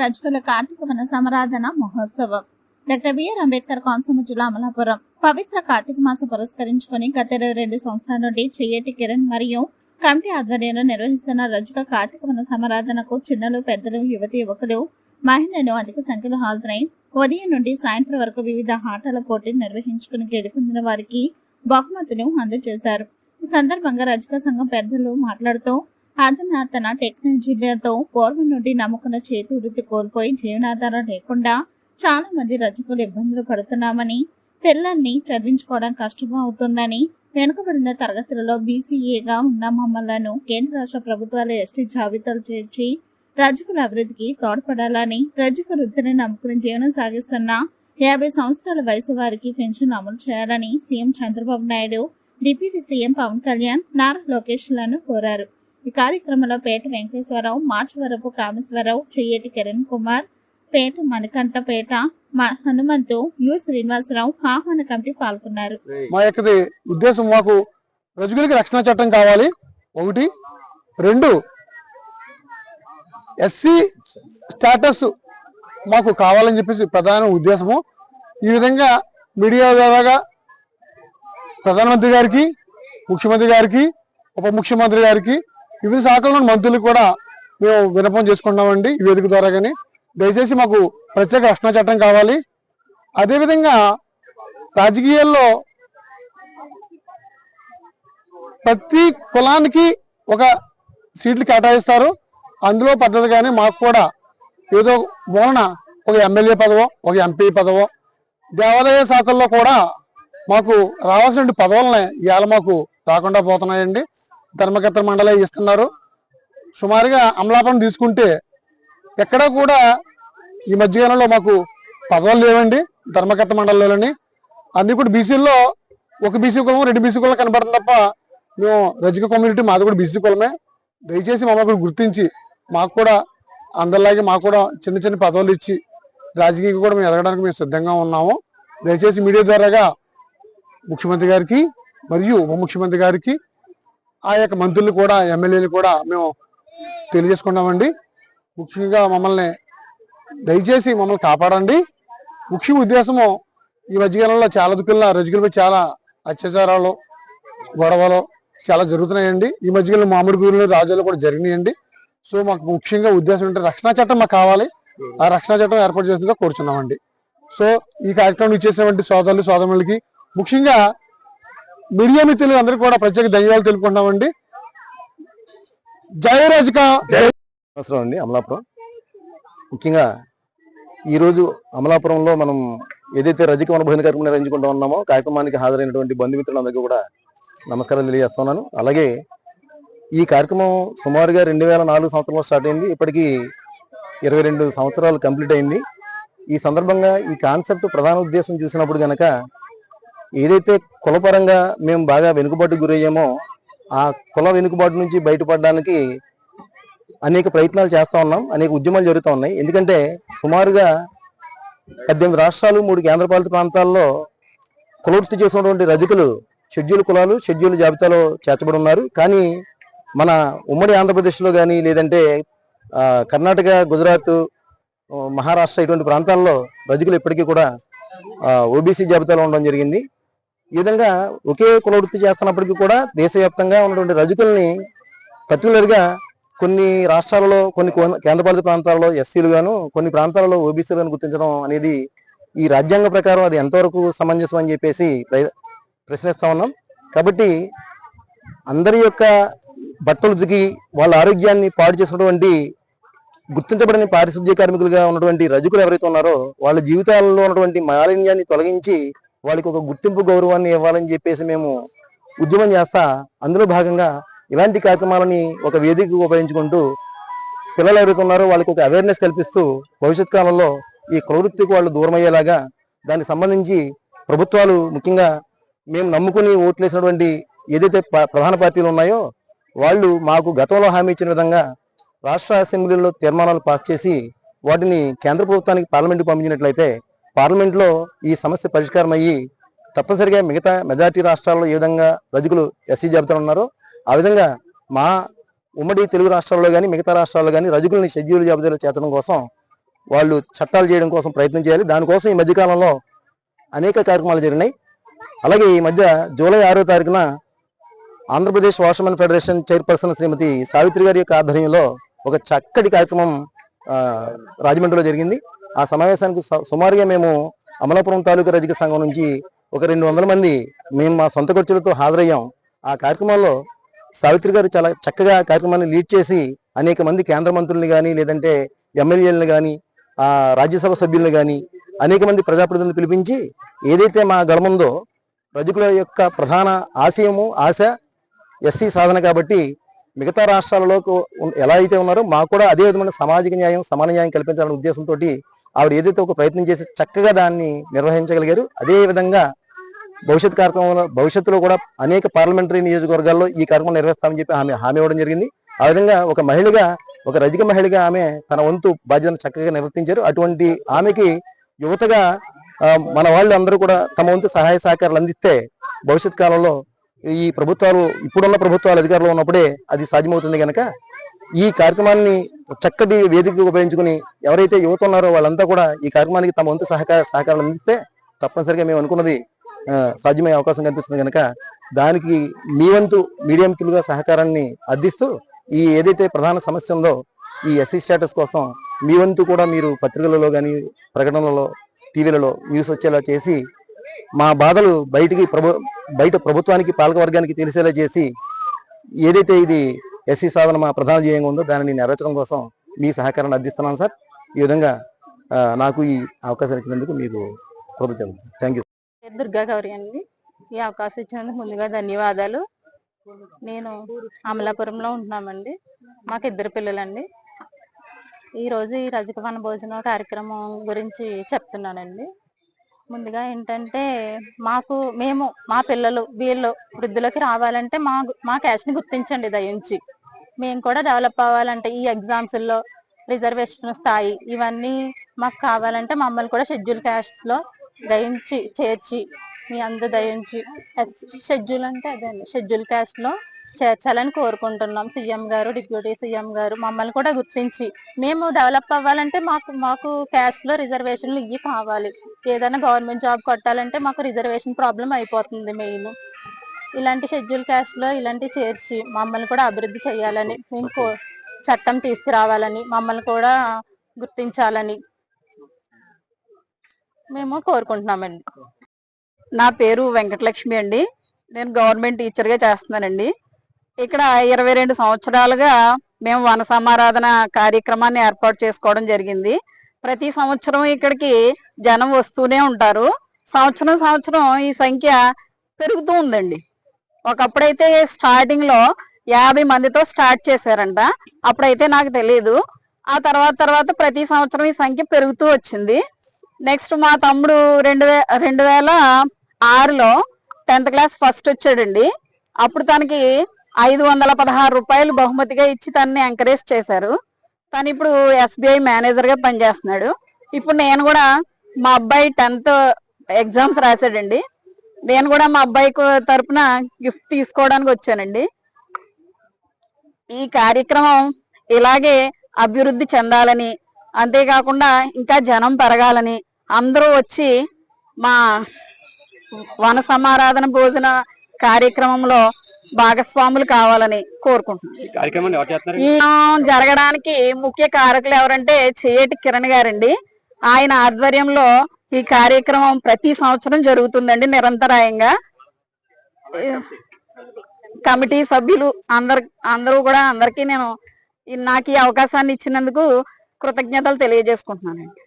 రజకుల కార్తీక వన సమరాధన మహోత్సవం. Doctor BR Ambedkar Konaseema జిల్లా అమలాపురం. పవిత్ర కార్తీక మాసం పురస్కరించుకొని గత ఇరవై రెండు సంవత్సరాల నుండి చెయ్యేటి కిరణ్ మరియు కమిటీ ఆధ్వర్యంలో నిర్వహిస్తున్న రజక కార్తీక వన సమరాధనకు చిన్నలు పెద్దలు యువతి యువకులు మహిళలు అధిక సంఖ్యలో హాజరై ఉదయం నుండి సాయంత్రం వరకు వివిధ ఆటల పోటీలు నిర్వహించుకుని గెలుపొందిన వారికి బహుమతులు అందజేశారు. ఈ సందర్భంగా రజక సంఘం పెద్దలు మాట్లాడుతూ అధునాతన టెక్నాలజీలతో పూర్వం నుండి నమ్ముకున్న చేతి వృత్తి కోల్పోయి జీవనాధారం లేకుండా చాలా మంది రజకులు ఇబ్బందులు పడుతున్నామని పిల్లల్ని చదివించుకోవడం కష్టం అవుతుందని వెనుకబడిన తరగతులలో బీసీఏగా ఉన్న మమ్మలను కేంద్ర రాష్ట్ర ప్రభుత్వాల ఎస్టీ జాబితాలు చేర్చి రజకుల అభివృద్ధికి తోడ్పడాలని రజక వృత్తిని నమ్ముకుని జీవనం సాగిస్తున్న యాభై సంవత్సరాల వయసు వారికి పెన్షన్ అమలు చేయాలని CM Chandrababu Naidu deputy CM Pawan Kalyan Nara లోకేష్లను కోరారు. ఈ కార్యక్రమంలో పేట వెంకటేశ్వరరావు మార్చవరపు కామేశ్వరరావు చెయ్యేటి కిరణ్ కుమార్ పేట మణికంఠపేట హనుమంతు యు శ్రీనివాసరావు ఆహ్వాన కమిటీ పాల్గొన్నారు. మా యొక్క ఉద్దేశం మాకు రజకులకి రక్షణ చట్టం కావాలి. ఒకటి. రెండు. ఎస్సీ స్టేటస్ మాకు కావాలని చెప్పేసి ప్రధాన ఉద్దేశము. ఈ విధంగా మీడియా ద్వారాగా ప్రధానమంత్రి గారికి ముఖ్యమంత్రి గారికి ఉప ముఖ్యమంత్రి గారికి వివిధ శాఖల మంత్రులకు కూడా మేము విన్నపం చేసుకుంటామండి ఈ వేదిక ద్వారా కానీ దయచేసి మాకు ప్రత్యేక రక్షణ చట్టం కావాలి. అదేవిధంగా రాజకీయాల్లో ప్రతి కులానికి ఒక సీట్లు కేటాయిస్తారు. అందులో పద్ధతిగానే మాకు కూడా ఏదో మూలన ఒక ఎమ్మెల్యే పదవో ఒక ఎంపీ పదవో దేవాలయ శాఖల్లో కూడా మాకు రావాల్సిన పదవులని ఇవాళ మాకు రాకుండా పోతున్నాయండి. ధర్మకర్త మండలి ఇస్తున్నారు. సుమారుగా అమలాపురం తీసుకుంటే ఎక్కడా కూడా ఈ మధ్యకాలంలో మాకు పదవులు లేవండి ధర్మకర్త మండలిలోని అన్ని కూడా బీసీల్లో ఒక బీసీ కులం రెండు బీసీ కులం కనబడుతుంది తప్ప మేము రజక కమ్యూనిటీ మాది కూడా బీసీ కులమే. దయచేసి మమ్మల్ని కూడా గుర్తించి మాకు కూడా అందరిలాగే మాకు కూడా చిన్న చిన్న పదవులు ఇచ్చి రాజకీయంగా కూడా మేము ఎదగడానికి మేము సిద్ధంగా ఉన్నాము. దయచేసి మీడియా ద్వారాగా ముఖ్యమంత్రి గారికి మరియు ఉప ముఖ్యమంత్రి గారికి ఆ యొక్క మంత్రులు కూడా ఎమ్మెల్యేలు కూడా మేము తెలియజేసుకున్నామండి ముఖ్యంగా మమ్మల్ని దయచేసి మమ్మల్ని కాపాడండి. ముఖ్య ఉద్దేశము ఈ మధ్యకాలంలో చాలా దుఃఖంలో రజకులపై చాలా అత్యాచారాలు గొడవలు చాలా జరుగుతున్నాయండి. ఈ మధ్యకాలంలో మామిడి గురులు రాజులు కూడా జరిగినాయండి. సో మాకు ముఖ్యంగా ఉద్దేశం ఏంటంటే రక్షణ చట్టం మాకు కావాలి. ఆ రక్షణ చట్టం ఏర్పాటు చేసినట్టుగా కోరుచున్నామండి. సో ఈ కార్యక్రమం ఇచ్చేసినటువంటి సోదరులు సోదరులకి ముఖ్యంగా మీడియా మిత్రులు అందరికీ కూడా ప్రత్యేక ధన్యవాదాలు తెలుపుకుంటామండి జయ రజక. అవసరం అండి అమలాపురం. ముఖ్యంగా ఈరోజు అమలాపురంలో మనం ఏదైతే రజక వనభోజన కార్యక్రమం నిర్వహించుకుంటూ ఉన్నామో కార్యక్రమానికి హాజరైనటువంటి బంధుమిత్రులందరికీ కూడా నమస్కారాలు తెలియజేస్తున్నాను. అలాగే ఈ కార్యక్రమం సుమారుగా రెండు వేల నాలుగు సంవత్సరంలో స్టార్ట్ అయింది ఇప్పటికీ ఇరవై రెండు సంవత్సరాలు కంప్లీట్ అయింది. ఈ సందర్భంగా ఈ కాన్సెప్ట్ ప్రధాన ఉద్దేశం చూసినప్పుడు కనుక ఏదైతే కులపరంగా మేము బాగా వెనుకబాటుకు గురయ్యామో ఆ కుల వెనుకబాటు నుంచి బయటపడడానికి అనేక ప్రయత్నాలు చేస్తూ ఉన్నాం అనేక ఉద్యమాలు జరుగుతూ ఉన్నాయి. ఎందుకంటే సుమారుగా పద్దెనిమిది రాష్ట్రాలు మూడు కేంద్రపాలిత ప్రాంతాల్లో కులవృత్తి చేసినటువంటి రజకులు షెడ్యూల్ కులాలు షెడ్యూల్ జాబితాలో చేర్చబడి ఉన్నారు. కానీ మన ఉమ్మడి ఆంధ్రప్రదేశ్లో కానీ లేదంటే కర్ణాటక గుజరాత్ మహారాష్ట్ర ఇటువంటి ప్రాంతాల్లో రజకులు ఇప్పటికీ కూడా ఓబీసీ జాబితాలో ఉండడం జరిగింది. ఈ విధంగా ఒకే కుల వృత్తి చేస్తున్నప్పటికీ కూడా దేశవ్యాప్తంగా ఉన్నటువంటి రజకుల్ని పర్టికులర్గా కొన్ని రాష్ట్రాలలో కొన్ని కేంద్రపాలిత ప్రాంతాలలో ఎస్సీలు గాను కొన్ని ప్రాంతాలలో ఓబీసీలు గాను గుర్తించడం అనేది ఈ రాజ్యాంగ ప్రకారం అది ఎంతవరకు సమంజసం అని చెప్పేసి ప్రశ్నిస్తా ఉన్నాం. కాబట్టి అందరి యొక్క బట్టలు ఉతికి వాళ్ళ ఆరోగ్యాన్ని పాడు చేసినటువంటి గుర్తించబడిన పారిశుద్ధ్య కార్మికులుగా ఉన్నటువంటి రజకులు ఎవరైతే ఉన్నారో వాళ్ళ జీవితాలలో ఉన్నటువంటి మాలిన్యాన్ని తొలగించి వాళ్ళకి ఒక గుర్తింపు గౌరవాన్ని ఇవ్వాలని చెప్పేసి మేము ఉద్యమం చేస్తా అందులో భాగంగా ఇలాంటి కార్యక్రమాలని ఒక వేదికగా ఉపయోగించుకుంటూ పిల్లలు ఎవరైతే ఉన్నారో వాళ్ళకి ఒక అవేర్నెస్ కల్పిస్తూ భవిష్యత్ కాలంలో ఈ ప్రవృత్తికి వాళ్ళు దూరం అయ్యేలాగా దానికి సంబంధించి ప్రభుత్వాలు ముఖ్యంగా మేము నమ్ముకుని ఓట్లేసినటువంటి ఏదైతే ప- ప్రధాన పార్టీలు ఉన్నాయో వాళ్ళు మాకు గతంలో హామీ ఇచ్చిన విధంగా రాష్ట్ర అసెంబ్లీలో తీర్మానాలు పాస్ చేసి వాటిని కేంద్ర ప్రభుత్వానికి పార్లమెంట్కి పంపించినట్లయితే పార్లమెంట్లో ఈ సమస్య పరిష్కారం అయ్యి తప్పనిసరిగా మిగతా మెజార్టీ రాష్ట్రాల్లో ఏ విధంగా రజకులు ఎస్సీ జాబితాలో ఉన్నారో ఆ విధంగా మా ఉమ్మడి తెలుగు రాష్ట్రాల్లో కానీ మిగతా రాష్ట్రాల్లో కానీ రజకుల్ని షెడ్యూల్ జాబితాలో చేర్చడం కోసం వాళ్ళు చట్టాలు చేయడం కోసం ప్రయత్నం చేయాలి. దానికోసం ఈ మధ్యకాలంలో అనేక కార్యక్రమాలు జరిగినాయి. అలాగే ఈ మధ్య జూలై ఆరో తారీఖున Andhra Pradesh washermen federation chairperson Shrimati Savitri గారి యొక్క ఆధ్వర్యంలో ఒక చక్కటి కార్యక్రమం రాజమండ్రిలో జరిగింది. ఆ సమావేశానికి సుమారుగా మేము అమలాపురం తాలూకా రజక సంఘం నుంచి ఒక రెండు వందల మంది మేము మా సొంత ఖర్చులతో హాజరయ్యాం. ఆ కార్యక్రమంలో సావిత్రి గారు చాలా చక్కగా కార్యక్రమాన్ని లీడ్ చేసి అనేక మంది కేంద్ర మంత్రుల్ని కానీ లేదంటే ఎమ్మెల్యేలను కానీ ఆ రాజ్యసభ సభ్యులను కానీ అనేక మంది ప్రజాప్రతినిధులను పిలిపించి ఏదైతే మా గడముందో రజకుల యొక్క ప్రధాన ఆశయము ఆశ ఎస్సీ సాధన కాబట్టి మిగతా రాష్ట్రాలలో ఎలా అయితే ఉన్నారో మాకు కూడా అదే విధమైన సామాజిక న్యాయం సమాన న్యాయం కల్పించాలనే ఉద్దేశంతో ఆవిడ ఏదైతే ఒక ప్రయత్నం చేసి చక్కగా దాన్ని నిర్వహించగలిగారు అదే విధంగా భవిష్యత్ కార్యక్రమంలో భవిష్యత్తులో కూడా అనేక పార్లమెంటరీ నియోజకవర్గాల్లో ఈ కార్యక్రమం నిర్వహిస్తామని చెప్పి ఆమె హామీ ఇవ్వడం జరిగింది. ఆ విధంగా ఒక మహిళగా ఒక రజిక మహిళగా ఆమె తన వంతు బాధ్యతను చక్కగా నిర్వర్తించారు. అటువంటి ఆమెకి యువతగా మన వాళ్ళు అందరూ కూడా తమ వంతు సహాయ సహకారాలు అందిస్తే భవిష్యత్ కాలంలో ఈ ప్రభుత్వాలు ఇప్పుడున్న ప్రభుత్వాలు అధికారంలో ఉన్నప్పుడే అది సాధ్యమవుతుంది కనుక ఈ కార్యక్రమాన్ని చక్కటి వేదికగా ఉపయోగించుకుని ఎవరైతే యువత ఉన్నారో వాళ్ళంతా కూడా ఈ కార్యక్రమానికి తమ వంతు సహకార సహకారం అందిస్తే తప్పనిసరిగా మేము అనుకున్నది సాధ్యమయ్యే అవకాశం కనిపిస్తుంది కనుక దానికి మీ వంతు మీడియం కిలుగా సహకారాన్ని అందిస్తూ ఈ ఏదైతే ప్రధాన సమస్య ఉందో ఈ ఎస్సీ స్టేటస్ కోసం మీ వంతు కూడా మీరు పత్రికలలో కానీ ప్రకటనలలో టీవీలలో న్యూస్ వచ్చేలా చేసి మా బాధలు బయటికి ప్రభు బయట ప్రభుత్వానికి పాలకవర్గానికి తెలిసేలా చేసి ఏదైతే ఇది ఎస్సీ సాధన మా ప్రధాన ధ్యేయంగా ఉందో దానిని నెరవేర్చడం కోసం మీ సహకారాన్ని అందిస్తున్నాను సార్. ఈ విధంగా నాకు ఈ అవకాశం ఇచ్చినందుకు మీకు కృతజ్ఞతలు థ్యాంక్ యూ. దుర్గా గౌరి అండి. ఈ అవకాశం ఇచ్చినందుకు ముందుగా ధన్యవాదాలు. నేను అమలాపురంలో ఉంటున్నామండి. మాకు ఇద్దరు పిల్లలండి. ఈరోజు ఈ రజక వన భోజనం కార్యక్రమం గురించి చెప్తున్నానండి. ముందుగా ఏంటంటే మాకు మేము మా పిల్లలు వీళ్ళు వృద్ధులకి రావాలంటే మా మా caste ని గుర్తించండి దయించి. మేము కూడా డెవలప్ అవ్వాలంటే ఈ ఎగ్జామ్స్లో రిజర్వేషన్ స్థాయి ఇవన్నీ మాకు కావాలంటే మమ్మల్ని కూడా షెడ్యూల్ క్యాస్ట్లో దయించి చేర్చి మీ అందరు దయించి. షెడ్యూల్ అంటే అదే అండి. షెడ్యూల్ క్యాస్ట్లో చేర్చాలని కోరుకుంటున్నాం. సీఎం గారు డిప్యూటీ సీఎం గారు మమ్మల్ని కూడా గుర్తించి మేము డెవలప్ అవ్వాలంటే మాకు మాకు క్యాస్ట్లో రిజర్వేషన్లు ఇవి కావాలి. ఏదైనా గవర్నమెంట్ జాబ్ కొట్టాలంటే మాకు రిజర్వేషన్ ప్రాబ్లం అయిపోతుంది మెయిన్ ఇలాంటి షెడ్యూల్ క్యాస్ట్లో ఇలాంటి చేర్చి మమ్మల్ని కూడా అభివృద్ధి చేయాలని మేము కో- చట్టం తీసుకురావాలని మమ్మల్ని కూడా గుర్తించాలని మేము కోరుకుంటున్నామండి. నా పేరు వెంకటలక్ష్మి అండి. నేను గవర్నమెంట్ టీచర్గా చేస్తున్నానండి. ఇక్కడ ఇరవై రెండు సంవత్సరాలుగా మేము వన సమారాధన కార్యక్రమాన్ని ఏర్పాటు చేసుకోవడం జరిగింది. ప్రతి సంవత్సరం ఇక్కడికి జనం వస్తూనే ఉంటారు. సంవత్సరం సంవత్సరం ఈ సంఖ్య పెరుగుతూ ఉందండి. ఒకప్పుడైతే స్టార్టింగ్లో యాభై మందితో స్టార్ట్ చేశారంట. అప్పుడైతే నాకు తెలియదు ఆ తర్వాత తర్వాత ప్రతి సంవత్సరం ఈ సంఖ్య పెరుగుతూ వచ్చింది. నెక్స్ట్ మా తమ్ముడు రెండు వే రెండు వేల ఆరులో టెన్త్ క్లాస్ ఫస్ట్ వచ్చాడండి. అప్పుడు తనకి ఐదు వందల పదహారు రూపాయలు బహుమతిగా ఇచ్చి తనని ఎంకరేజ్ చేశారు. తను ఇప్పుడు ఎస్బీఐ మేనేజర్గా పనిచేస్తున్నాడు. ఇప్పుడు నేను కూడా మా అబ్బాయి టెన్త్ ఎగ్జామ్స్ రాశాడండి. నేను కూడా మా అబ్బాయి తరపున గిఫ్ట్ తీసుకోవడానికి వచ్చానండి. ఈ కార్యక్రమం ఇలాగే అభివృద్ధి చెందాలని అంతేకాకుండా ఇంకా జనం పెరగాలని అందరూ వచ్చి మా వన సమారాధన భోజన కార్యక్రమంలో భాగస్వాములు కావాలని కోరుకుంటున్నాను. ఈ జరగడానికి ముఖ్య కారకులు ఎవరంటే చేయటి కిరణ్ గారండి. ఆయన ఆధ్వర్యంలో ఈ కార్యక్రమం ప్రతి సంవత్సరం జరుగుతుందండి నిరంతరాయంగా. కమిటీ సభ్యులు అందరు అందరూ కూడా అందరికీ నేను నాకు ఈ అవకాశాన్ని ఇచ్చినందుకు కృతజ్ఞతలు తెలియజేసుకుంటున్నానండి.